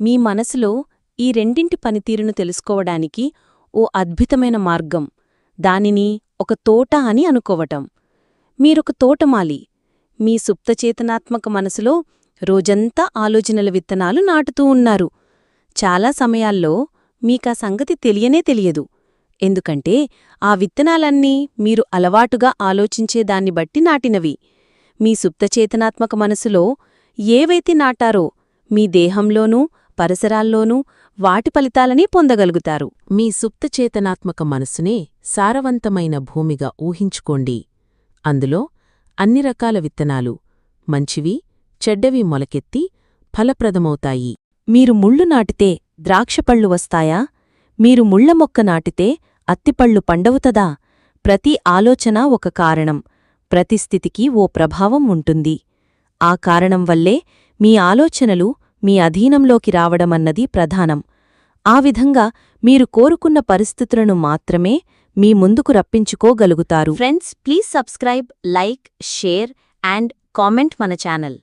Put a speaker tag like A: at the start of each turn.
A: మీ మనసులో ఈ రెండింటి పనితీరును తెలుసుకోవడానికి ఓ అద్భుతమైన మార్గం. దానిని ఒక తోట అని అనుకోవటం. మీరొక తోటమాలి. మీ సుప్తచేతనాత్మక మనసులో రోజంతా ఆలోచనల విత్తనాలు నాటుతూ ఉన్నారు. చాలా సమయాల్లో మీకా సంగతి తెలియనే తెలియదు. ఎందుకంటే ఆ విత్తనాలన్నీ మీరు అలవాటుగా ఆలోచించేదాన్ని బట్టి నాటినవి. మీ సుప్తచేతనాత్మక మనసులో ఏవైతే నాటారో మీ దేహంలోనూ పరిసరాల్లోనూ వాటి ఫలితాలనే పొందగలుగుతారు.
B: మీ సుప్తచేతనాత్మక మనసునే సారవంతమైన భూమిగా ఊహించుకోండి. అందులో అన్ని రకాల విత్తనాలు మంచివి చెడ్డవి మొలకెత్తి ఫలప్రదమవుతాయి.
A: మీరు ముళ్ళు నాటితే ద్రాక్షపళ్ళు వస్తాయా? మీరు ముళ్ళ మొక్క నాటితే అత్తిపళ్ళు పండవుతదా? ప్రతి ఆలోచన ఒక కారణం. ప్రతి స్థితికి ఓ ప్రభావం ఉంటుంది. ఆ కారణం వల్లే మీ ఆలోచనలు మీ అధీనంలోకి రావడమన్నది ప్రధానం. ఆ విధంగా మీరు కోరుకున్న పరిస్థితులను మాత్రమే మీ ముందుకు రప్పించుకోగలుగుతారు. Friends please subscribe like share and comment మన ఛానల్.